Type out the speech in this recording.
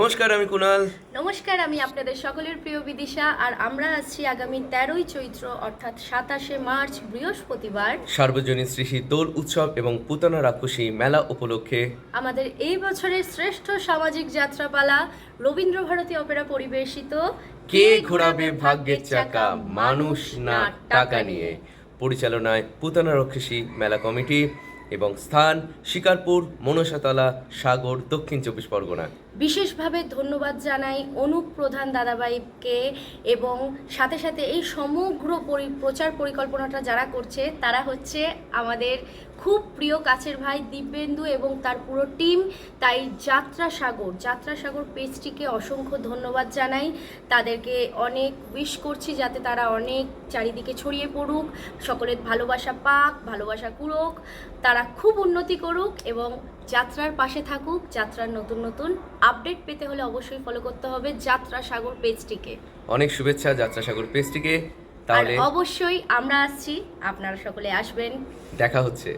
নমস্কার আমি কুনাল। নমস্কার আমি আপনাদের সকলের প্রিয় বিদিশা আর আমরা আছি আগামী তেরোই চৈত্র অর্থাৎ সাতাশে মার্চ বৃহস্পতিবার। সার্বজনীন শ্রী দোল উৎসব এবং পুতনা রাক্ষসী মেলা উপলক্ষে আমাদের এই বছরের শ্রেষ্ঠ সামাজিক যাত্রাপালা রবীন্দ্র ভারতী অপেরা পরিবেশিত কে ঘোরাবে ভাগ্যের চাকা মানুষ না টাকা নিয়ে। পরিচালনায় পুতনা রাক্ষসী মেলা কমিটি। এবং স্থান শিকারপুর, মনসাতলা, সাগর, দক্ষিণ চব্বিশ পরগনা। বিশেষভাবে ধন্যবাদ জানাই অনুপ প্রধান দাদাভাইকে এবং সাথে সাথে এই সমগ্র পরি- প্রচার পরিকল্পনাটা যারা করছে, তারা হচ্ছে আমাদের খুব প্রিয় কাছের ভাই দিব্যেন্দু এবং তার পুরো টিম, তাই যাত্রা সাগর যাত্রা সাগর পেজটিকে অসংখ্য ধন্যবাদ জানাই। তাদেরকে অনেক উইশ করছি যাতে তারা অনেক চারিদিকে ছড়িয়ে পড়ুক, সকলের ভালোবাসা পাক, ভালোবাসা কুড়ুক, তারা খুব উন্নতি করুক এবং যাত্রার পাশে থাকুক। যাত্রার নতুন নতুন আপডেট পেতে হলে অবশ্যই ফলো করতে হবে যাত্রা সাগর পেজটিকে। অনেক শুভেচ্ছা যাত্রা সাগর পেজটিকে। তাহলে অবশ্যই আমরা আসছি। আপনারা সকলে আসবেন। দেখা হচ্ছে।